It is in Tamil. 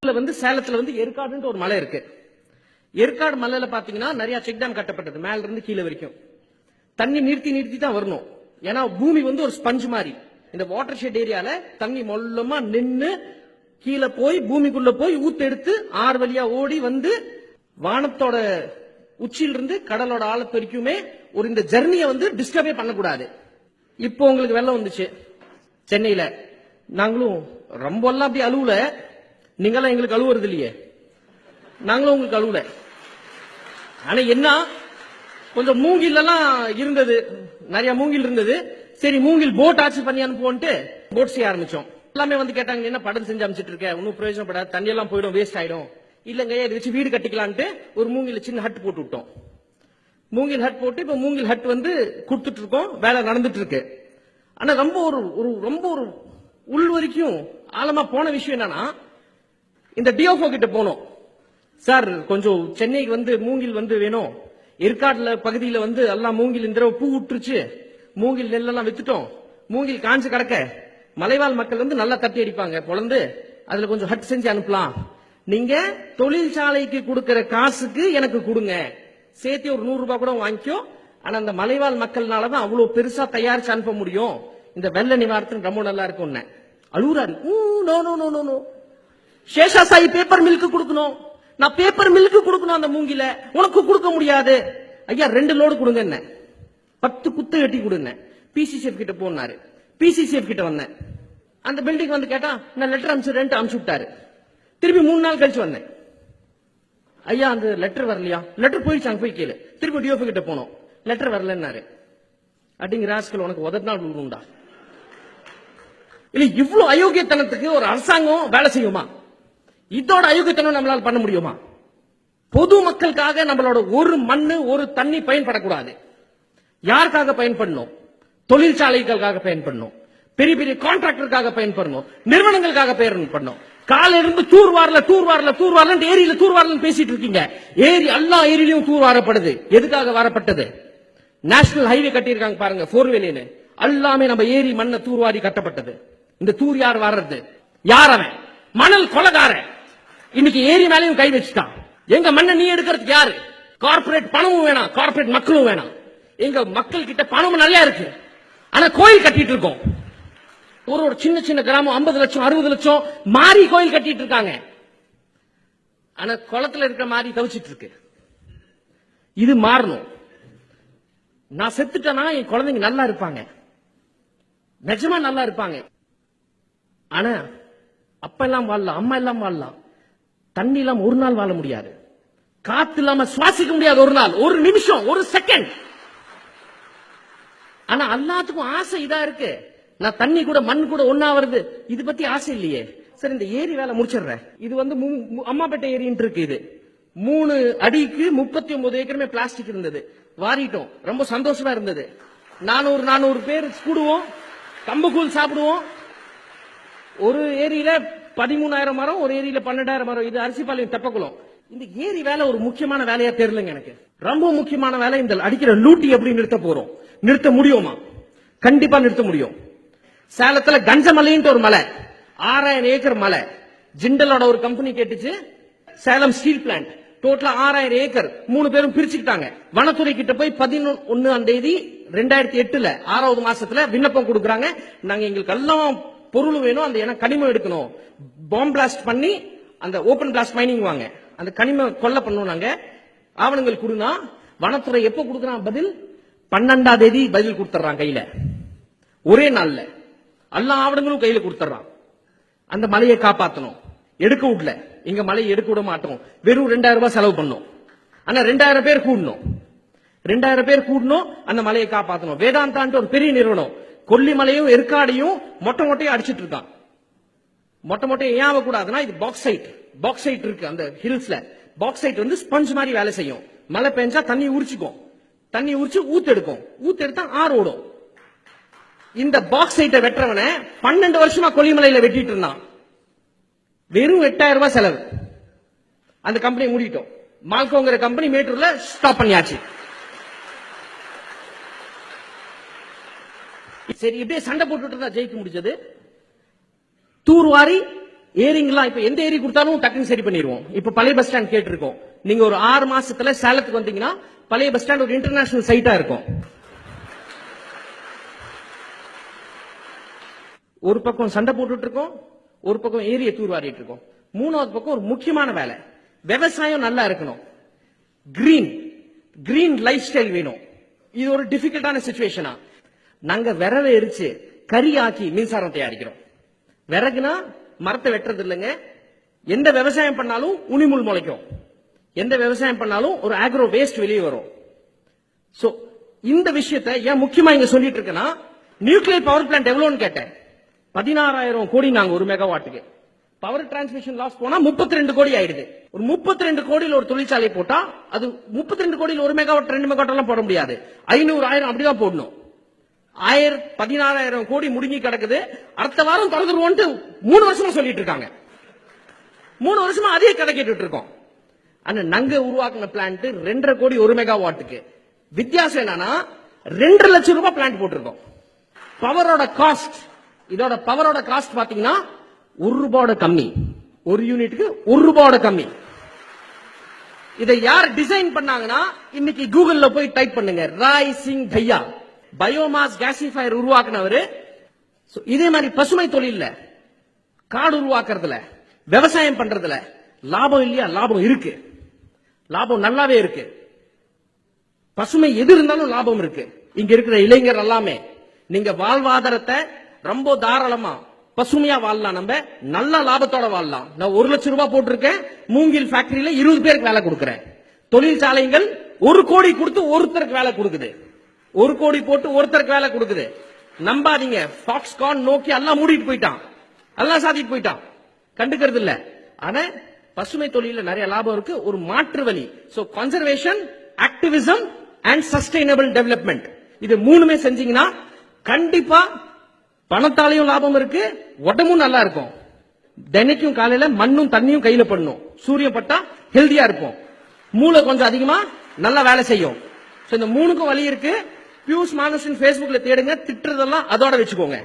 வந்து சேலத்துல வந்து ஏற்காடுன்ற ஒரு மலை இருக்கு. ஏற்காடு மலையில பாத்தீங்கன்னா நிறைய செக் டேம் கட்டப்பட்டது. மேல இருந்து கீழே வரைக்கும். தண்ணி நிறுத்தி நிறுத்தி தான் வரணும். ஏன்னா பூமி வந்து ஒரு ஸ்பஞ்ச் மாதிரி. இந்த வாட்டர் ஷெட் ஏரியால தண்ணி மொல்லமா நின்று கீழே போய் பூமிக்குள்ள போய் ஊத்தெடுத்து ஆறு வழியா ஓடி வந்து வானத்தோட உச்சியிலிருந்து கடலோட ஆழத்து வரைக்குமே ஒரு இந்த ஜெர்னியை வந்து டிஸ்டர்பே பண்ணக்கூடாது. இப்போ உங்களுக்கு வெள்ளம் வந்துச்சு. சென்னையில. நாங்களும் ரொம்ப எல்லாம் அப்படி அழுவல. நீங்கெல்லாம் எங்களுக்கு அழுவுறது இல்லையே. நாங்களும் உங்களுக்கு அழுவல. ஆனா என்ன? கொஞ்சம் மூங்கில் எல்லாம் இருந்தது. நிறைய மூங்கில் இருந்தது. சரி மூங்கில் போட் ஆட்சி பண்ணி அனுப்புவோன்ட்டு போட் செய்ய ஆரம்பிச்சோம். எல்லாமே வந்து கேட்டாங்க என்ன படம் செஞ்சு அமைச்சிட்டு இருக்க? ஒன்னும் பிரயோஜனப்படாது தண்ணி எல்லாம் போயிடும் வேஸ்ட் ஆயிடும். இல்லங்க இதை வச்சு வீடு கட்டிக்கலான்ட்டு ஒரு மூங்கில் சின்ன ஹட் போட்டு விட்டோம். மூங்கில் ஹட் போட்டு இப்ப மூங்கில் ஹட் வந்து கொடுத்துட்டு இருக்கோம். வேலை நடந்துட்டு இருக்கு. ஆனா ரொம்ப ஒரு ஒரு ரொம்ப ஒரு உள் வரைக்கும் ஆழமா போன விஷயம் என்னன்னா இந்த டிஓஃபோ கிட்ட போனோம். சார் கொஞ்சம் சென்னைக்கு வந்து மூங்கில் வந்து வேணும். ஏற்காடுல பகுதியில வந்து எல்லாம் மூங்கில் இந்த தடவை பூ விட்டுருச்சு மூங்கில் நெல்லெல்லாம் வித்துட்டோம். மூங்கில் காஞ்சு கிடக்க. மலைவாழ் மக்கள் வந்து நல்லா தட்டி அடிப்பாங்க. பொழந்து அதுல கொஞ்சம் ஹட் செஞ்சு அனுப்பலாம். நீங்க தொழிற்சாலைக்கு கொடுக்கற காசுக்கு எனக்கு கொடுங்க. சேர்த்து ஒரு நூறு ரூபாய் கூட வாங்கிக்கோ. ஆனா அந்த மலைவாழ் மக்கள்னாலதான் அவ்வளவு பெருசா தயாரிச்சு அனுப்ப முடியும். இந்த வெள்ள நிவாரணம் ரொம்ப நல்லா இருக்கும் அழுகுறாரு no no no no no Sesha Sai paper milk கொடுக்கணும். நான் பேப்பர் மில்க் கொடுக்கணும் அந்த மூங்கில. உனக்கு கொடுக்க முடியாது. ஐயா ரெண்டு லோடு கொடுங்க என்ன. பத்து குத்து கட்டி கொடுங்க பிசிசிஎஃப் கிட்ட போனாரு. பிசிசிஎஃப் கிட்ட வந்தேன். அந்த பில்டிங் வந்து கேட்டா நான் லெட்டர் அனுப்பிச்சு ரெண்ட் அனுப்பிச்சு விட்டாரு. திருப்பி மூணு நாள் கழிச்சு வந்தேன். ஐயா அந்த லெட்டர் வரலையா? லெட்டர் போயிடுச்சு அங்கே போய் கேளு. திருப்பி டிஓபி கிட்ட போனோம். லெட்டர் வரலன்னாரு. அப்படிங்கிற ராஸ்கல் உனக்கு உதற் நாள் உண்டா இல்ல இவ்வளவு அயோக்கியத்தனத்துக்கு ஒரு அரசாங்கம் வேலை செய்யுமா? இதோட அயோக்கியத்தனம் நம்மளால பண்ண முடியுமா? பொது மக்களுக்காக நம்மளோட ஒரு மண்ணு ஒரு தண்ணி பயன்படக்கூடாது. யாருக்காக பயன்படணும்? தொழிற்சாலைகளுக்காக பயன்படணும். பெரிய பெரிய கான்ட்ராக்டருக்காக பயன்படணும். நிறுவனங்களுக்காக பயன்படணும். கால இருந்து தூர்வாரல தூர்வாரல தூர்வாரல ஏரியில தூர்வாரல பேசிட்டு இருக்கீங்க. ஏரி எல்லா ஏரியிலையும் தூர்வாரப்படுது எதுக்காக வரப்பட்டது? நேஷனல் ஹைவே கட்டியிருக்காங்க பாருங்க போர்வேலின்னு எல்லாமே நம்ம ஏரி மண்ணை தூர்வாரி கட்டப்பட்டது. இந்த தூர் யார் வர்றது? யார் அவன்? மணல் கொலகாரன். இன்னைக்கு ஏரி மேலையும் கை வச்சுட்டான். எங்க மண்ணை நீ எடுக்கிறதுக்கு யாரு? கார்ப்பரேட் பணமும் வேணாம். கார்ப்பரேட் மக்களும் வேணாம். எங்க மக்கள் கிட்ட பணமும் நல்லா இருக்கு. ஆனா கோயில் கட்டிட்டு இருக்கோம். ஒரு ஒரு சின்ன சின்ன கிராமம் 50 லட்சம் அறுபது லட்சம் மாறி கோயில் கட்டிட்டு இருக்காங்க. ஆனா குளத்துல இருக்கிற மாதிரி தவிச்சிட்டு இருக்கு. இது மாறணும். நான் செத்துட்டேன்னா என் குழந்தைங்க நல்லா இருப்பாங்க. நிஜமா நல்லா இருப்பாங்க. ஆனா அப்ப எல்லாம் வாழலாம் அம்மா எல்லாம் வாழலாம். தண்ணி இல்லாம ஒரு நாள் வாழ முடியாது. காத்து இல்லாம சுவாசிக்க முடியாது ஒரு நாள் ஒரு நிமிஷம் ஒரு செகண்ட் ஆனா எல்லாத்துக்கும் ஆசை இதா இருக்கு. நான் தண்ணி கூட மண் கூட ஒன்னா வருது. இது பத்தி ஆசை இல்லையே. சரி இந்த ஏரி வேலை முடிச்சிடுறேன். இது வந்து அம்மாப்பேட்டை ஏரின்ட்டு இருக்கு இது. மூணு அடிக்கு முப்பத்தி ஒன்பது ஏக்கருமே பிளாஸ்டிக் இருந்தது. வாரிட்டோம். ரொம்ப சந்தோஷமா இருந்தது. நானூறு நானூறு பேர் கூடுவோம். கம்புக்கூழ் சாப்பிடுவோம். ஒரு ஏரியில பதிமூணாயிரம் மரம் ஒரு ஏரியில பன்னெண்டாயிரம் மரம். இது அரிசிபாளையம் தெப்பக்குளம். இந்த ஏரி வேலை ஒரு முக்கியமான வேலையா தெரியலங்க எனக்கு. ரொம்ப முக்கியமான வேலை இந்த அடிக்கிற லூட்டி எப்படி நிறுத்த போறோம்? நிறுத்த முடியுமா? கண்டிப்பா நிறுத்த முடியும். சேலத்துல கஞ்சமலைன்ட்டு ஒரு மலை. ஆறாயிரம் ஏக்கர் மலை. ஜிண்டலோட ஒரு கம்பெனி கேட்டுச்சு சேலம் ஸ்டீல் பிளான்ட் டோட்டலா ஆறாயிரம் ஏக்கர். மூணு பேரும் பிரிச்சுக்கிட்டாங்க. வனத்துறை கிட்ட போய் பதினொன்னு தேதி ரெண்டாயிரத்தி எட்டுல ஆறாவது மாசத்துல விண்ணப்பம் கொடுக்குறாங்க. நாங்க எங்களுக்கு எல்லாம் பொருள் வேணும் அந்த என கனிமம் எடுக்கணும். பாம் பிளாஸ்ட் பண்ணி அந்த ஓபன் பிளாஸ்ட் மைனிங் வாங்க. அந்த கனிம கொல்ல பண்ணோம் நாங்க. ஆவணங்கள் கொடுனா வனத்துறை எப்போ கொடுக்குறான் பதில்? பன்னெண்டாம் தேதி பதில் கொடுத்துறான் கையில. ஒரே நாள்ல. எல்லா ஆவணங்களும் கையில கொடுத்துறான் அந்த மலையை காப்பாத்தணும். எடுக்க விடல. இங்க மலையை எடுக்க விட மாட்டோம். வெறும் ரெண்டாயிரம் ரூபாய் செலவு பண்ணோம். ஆனா ரெண்டாயிரம் பேர் கூடணும். ரெண்டாயிரம் பேர் கூடணும் அந்த மலையை காப்பாத்தணும். வேதாந்தான்ட்டு ஒரு பெரிய நிறுவனம். கொல்லிமலையும் எற்காடையும் மொட்டை மொட்டையும் அடிச்சிட்டு இருக்கான். மொட்டை மொட்டையை ஏன் ஆகக்கூடாதுன்னா இது பாக்ஸைட் பாக்ஸைட் இருக்கு அந்த ஹில்ஸ்ல. பாக்ஸைட் வந்து ஸ்பஞ்ச் மாதிரி வேலை செய்யும். மழை பெஞ்சா தண்ணி உரிச்சுக்கும். தண்ணி உரிச்சு ஊத்தெடுக்கும். ஊத்தெடுத்தா ஆறு ஓடும். இந்த பாக்ஸைட்டை வெட்டுறவனை பன்னெண்டு வருஷமா கொல்லிமலையில வெட்டிட்டு இருந்தான். வெறும் எட்டாயிரம் ரூபாய் செலவு. அந்த கம்பெனி மூடிட்டோம். மால்கோங்கிற கம்பெனி மேட்டூர்ல ஸ்டாப் பண்ணியாச்சு. சரி இப்படியே சண்டை போட்டுட்டு இருந்தா ஜெயிக்க முடிஞ்சது. தூர்வாரி ஏரிங்கெல்லாம் இப்ப எந்த ஏரி கொடுத்தாலும் டக்குன்னு சரி பண்ணிடுவோம். இப்ப பழைய பஸ் ஸ்டாண்ட் கேட்டிருக்கோம். நீங்க ஒரு ஆறு மாசத்துல சேலத்துக்கு வந்தீங்கன்னா பழைய பஸ் ஸ்டாண்ட் ஒரு இன்டர்நேஷனல் சைட்டா இருக்கும். ஒரு பக்கம் சண்டை போட்டுட்டு இருக்கோம் ஒரு பக்கம் ஏரியை தூர்வாரிட்டு இருக்கோம். மூணாவது பக்கம் ஒரு முக்கியமான வேலை. விவசாயம் நல்லா இருக்கணும். கிரீன் கிரீன் லைஃப் ஸ்டைல் வேணும். இது ஒரு டிஃபிகல்ட்டான சுச்சுவேஷனா நாங்க விரலை எரிச்சு கறி ஆக்கி மின்சாரம் தயாரிக்கிறோம். விறகுனா மரத்தை வெட்டுறது இல்லைங்க. எந்த விவசாயம் பண்ணாலும் உனிமுள் முளைக்கும். எந்த விவசாயம் பண்ணாலும் ஒரு ஆக்ரோ வேஸ்ட் வெளியே வரும். சோ இந்த விஷயத்தை ஏன் முக்கியமா இங்க சொல்லிட்டு இருக்கேன்னா நியூக்ளியர் பவர் பிளான்ட் எவ்வளோன்னு கேட்டேன். பதினாறாயிரம் கோடி நாங்க ஒரு மெகாவாட்டுக்கு பவர் டிரான்ஸ்மிஷன் லாஸ் போனா 32 ரெண்டு கோடி ஆயிடுது. ஒரு 32 ரெண்டு கோடியில் ஒரு தொழிற்சாலை போட்டா அது 32 ரெண்டு கோடியில் ஒரு மெகாவாட் ரெண்டு மெகாவாட் எல்லாம் போட முடியாது. ஐநூறு ஆயிரம் அப்படிதான் போடணும். ஆயிரம் பதினாறாயிரம் கோடி முடுங்கி கிடக்குது. அடுத்த வாரம் திறந்துருவோன்ட்டு மூணு வருஷமா சொல்லிட்டு இருக்காங்க. மூணு வருஷமா அதே கதை கேட்டுட்டு இருக்கோம். ஆனா நாங்க உருவாக்குன பிளான்ட் ரெண்டரை கோடி ஒரு மெகாவாட்டுக்கு வித்தியாசம் என்னன்னா ரெண்டரை லட்சம் ரூபாய் பிளான்ட் போட்டிருக்கோம். பவரோட காஸ்ட் இதோட பவரோட காஸ்ட் பாத்தீங்கன்னா ஒரு ரூபாயோட கம்மி. ஒரு யூனிட்டுக்கு ஒரு ரூபாயோட கம்மி. இதை யார் டிசைன் பண்ணாங்கன்னா இன்னைக்கு கூகுள்ல போய் டைப் பண்ணுங்க. ராய் சிங் பையா பயோமாஸ் கேசிஃபயர் உருவாக்குனவர். இதே மாதிரி பசுமை தொழில்ல காடு உருவாக்குறதுல விவசாயம் பண்றதுல லாபம் இல்லையா? லாபம் இருக்கு. லாபம் நல்லாவே இருக்கு. பசுமை எது இருந்தாலும் லாபம் இருக்கு. இங்க இருக்கிற இளைஞர் எல்லாமே நீங்க வாழ்வாதாரத்தை ரொம்ப தாராளமா பசுமையா வாழலாம். நம்ம நல்ல லாபத்தோட வாழலாம். நான் ஒரு லட்சம் ரூபாய் போட்டிருக்கேன். மூங்கில் ஃபேக்டரியில இருபது பேருக்கு வேலை கொடுக்குறேன். தொழிற்சாலைகள் ஒரு கோடி கொடுத்து ஒருத்தருக்கு வேலை கொடுக்குது. ஒரு கோடி போட்டு ஒருத்தருக்கு வேலை கொடுக்குது. நம்பாதீங்க. ஃபாக்ஸ்கான் நோக்கி எல்லாம் மூடிட்டு போயிட்டான். எல்லாம் சாதிட்டு போயிட்டான். கண்டுக்கிறது இல்ல. ஆனா பசுமை தொழில நிறைய லாபம் இருக்கு. ஒரு மாற்று வழி. So conservation activism and sustainable development இது மூணுமே செஞ்சீங்கன்னா கண்டிப்பா பணத்தாலையும் லாபம் இருக்கு. உடம்பும் நல்லா இருக்கும். தினைக்கும் காலையில மண்ணும் தண்ணியும் கையில பண்ணும் சூரியன் பட்டா ஹெல்தியா இருப்போம். மூளை கொஞ்சம் அதிகமா நல்லா வேலை செய்யும். இந்த மூணுக்கும் வழி இருக்கு. பியூஷ் மானுஷன் பேஸ்புக்ல தேடுங்க திட்டுறதெல்லாம் அதோட வச்சுக்கோங்க.